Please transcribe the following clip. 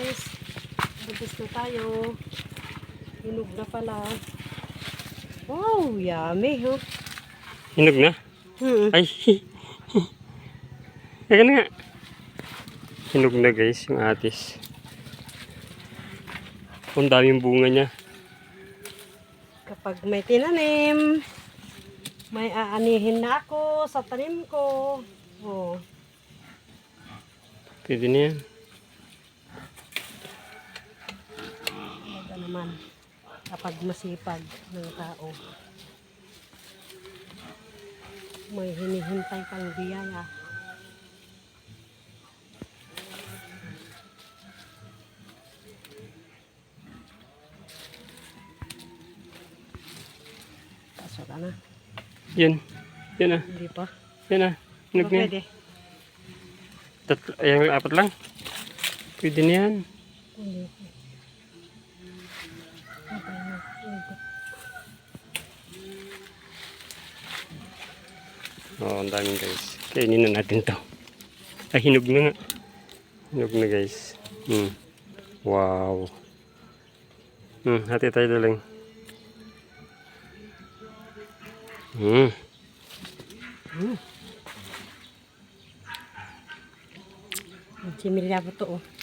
guys. Buntis na tayo. Hinog na pala. Wow, yummy, huh? Hinog na? Hmm. Ay! Teka na nga. Hinog na guys yung atis. Ang daming bunga niya. Kapag may tinanim, may aanihin na ako sa tanim ko. Oh. Pwede na yan. Naman. Kapag masipag ng tao. May hinihintay pang biyaya. Pasok ka na. Yan. Yan na. Hindi pa. Yan na. Hinog Ba, na yan. pwede. Tatlo, ayan, apat lang. Pwede na yan. Hindi. Okay na. Hindi. Oo, ang daming guys. Kainin na natin to. Ay, hinog na nga. Hinog na guys. Hmm. Wow. Hmm, hati tayo daling. Hmm. Similya po to oh.